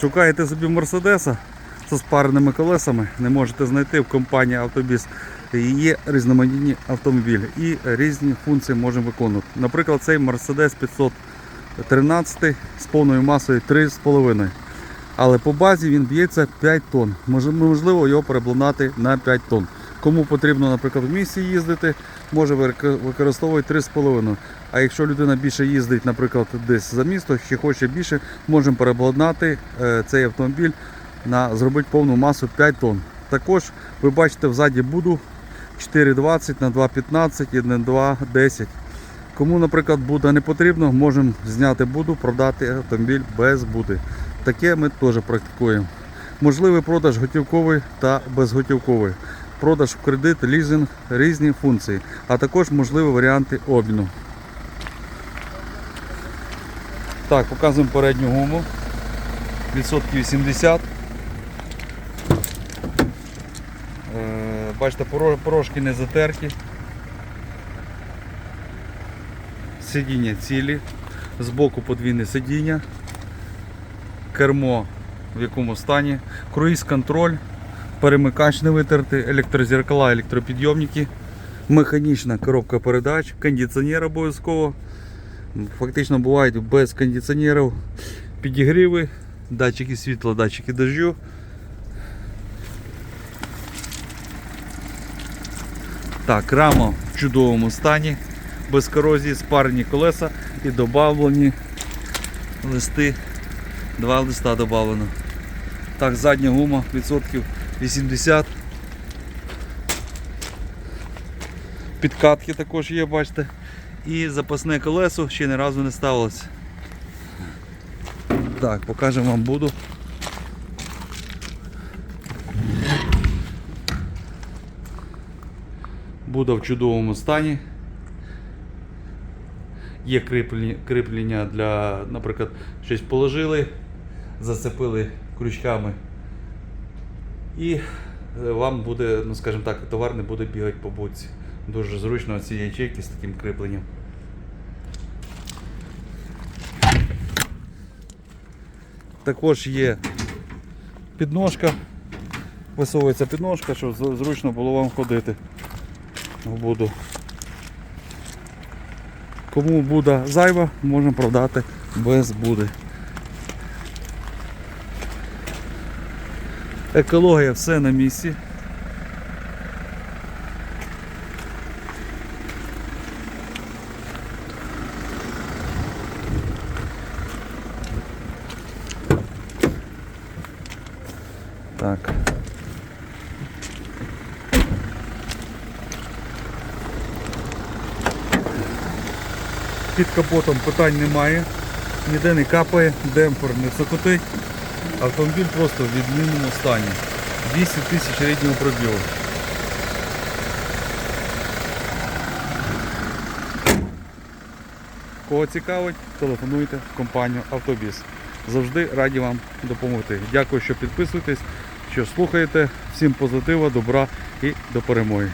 Шукаєте собі Мерседеса з спареними колесами, не можете знайти в компанії Автобіс. Є різноманітні автомобілі і різні функції можемо виконувати. Наприклад, цей Mercedes 513 з повною масою 3,5. Але по базі він б'ється 5 тонн. Можливо його переблунати на 5 тонн. Кому потрібно, наприклад, в місті їздити, може використовувати 3,5. А якщо людина більше їздить, наприклад, десь за місто, ще хоче більше, можемо переобладнати е, цей автомобіль на зробити повну масу 5 тонн. Також ви бачите взаді буду 4,20 на 2,15 і на 2,10. Кому, наприклад, буда не потрібно, можемо зняти буду, продати автомобіль без буди. Таке ми теж практикуємо. Можливий продаж готівковий та безготівковий. Продаж в кредит, лізинг, різні функції, а також можливі варіанти обміну. Так, показуємо передню гуму. Відсотків 80. Е, Бачите, поро- порошки не затерті. Сидіння цілі. Збоку подвійне сидіння. Кермо в якому стані. Круїз контроль. Перемикач не витертий, електрозеркала, електропідйомники, механічна коробка передач, кондиціонер обов'язково. Фактично бувають без кондиціонерів підігріви, датчики світла, датчики дождю. Так, рама в чудовому стані, без корозії, спарені колеса і додавлені листи. Два листа додавлено. Так, задня гума відсотків 80. Підкатки також є, бачите. І запасне колесо ще ні разу не ставилось. Так, покажемо вам буду. Буда в чудовому стані. Є кріплення для, наприклад, щось положили, зацепили крючками. І е, вам буде, ну скажімо так, товар не буде бігати по будці. Дуже зручно ці ячейки з таким кріпленням. Також є підножка, висовується підножка, щоб зручно було вам ходити в буду. Кому буде зайва, можемо продати без буди. Екологія все на місці. Так. Під капотом питань немає, ніде не капає, демпфер не цокотить. Автомобіль просто в відмінному стані. 200 тисяч ріднього пробігу. Кого цікавить, телефонуйте в компанію Автобіс. Завжди раді вам допомогти. Дякую, що підписуєтесь, що слухаєте. Всім позитива, добра і до перемоги.